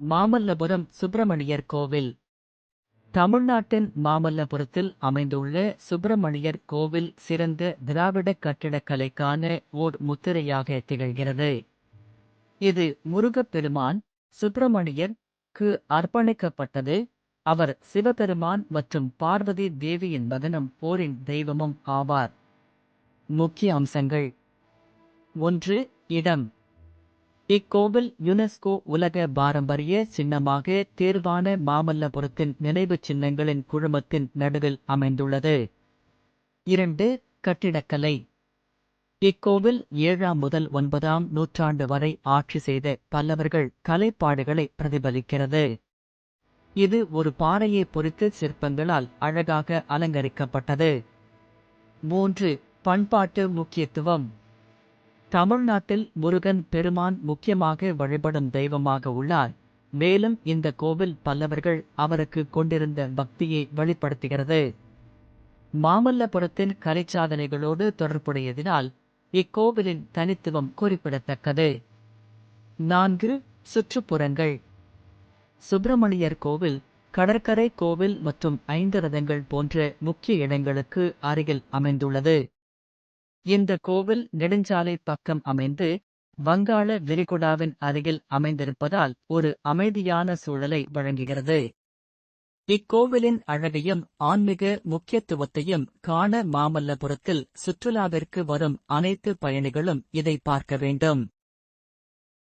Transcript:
மாமல்லபுரம் சுப்பிரமணியர் கோவில். தமிழ்நாட்டின் மாமல்லபுரத்தில் அமைந்துள்ள சுப்பிரமணியர் கோவில் சிறந்த திராவிட கட்டிடக்கலைக்கான ஓர் முத்திரையாக திகழ்கிறது. இது முருகப்பெருமான் சுப்பிரமணியர் க்கு அர்ப்பணிக்கப்பட்டது. அவர் சிவபெருமான் மற்றும் பார்வதி தேவியின் மகனும் போரின் தெய்வமும் ஆவார். முக்கிய அம்சங்கள். ஒன்று இடம். இக்கோவில் யுனெஸ்கோ உலக பாரம்பரிய சின்னமாக தேர்வான மாமல்லபுரத்தின் நினைவுச் சின்னங்களின் குழுமத்தின் நடுவில் அமைந்துள்ளது. இரண்டு கட்டிடக்கலை. இக்கோவில் ஏழாம் முதல் ஒன்பதாம் நூற்றாண்டு வரை ஆட்சி செய்த பல்லவர்கள் கலைப்பாடுகளை பிரதிபலிக்கிறது. இது ஒரு பாறையை பொறித்து சிற்பங்களால் அழகாக அலங்கரிக்கப்பட்டது. மூன்று பண்பாட்டு முக்கியத்துவம். தமிழ்நாட்டில் முருகன் பெருமான் முக்கியமாக வழிபடும் தெய்வமாக உள்ளார். மேலும் இந்த கோவில் பல்லவர்கள் அவருக்கு கொண்டிருந்த பக்தியை வெளிப்படுத்துகிறது. மாமல்லபுரத்தின் கலைச்சாதனைகளோடு தொடர்புடையதினால் இக்கோவிலின் தனித்துவம் குறிப்பிடத்தக்கது. நான்கு சுற்றுப்புறங்கள். சுப்பிரமணியர் கோவில் கடற்கரை கோவில் மற்றும் ஐந்து ரதங்கள் போன்ற முக்கிய இடங்களுக்கு அருகில் அமைந்துள்ளது. இந்த கோவில் நெடுஞ்சாலை பக்கம் அமைந்து வங்காள விரிகுடாவின் அருகில் அமைந்திருப்பதால் ஒரு அமைதியான சூழலை வழங்குகிறது. இக்கோவிலின் அழகையும் ஆன்மீக முக்கியத்துவத்தையும் காண மாமல்லபுரத்தில் சுற்றுலாவிற்கு வரும் அனைத்து பயணிகளும் இதை பார்க்க வேண்டும்.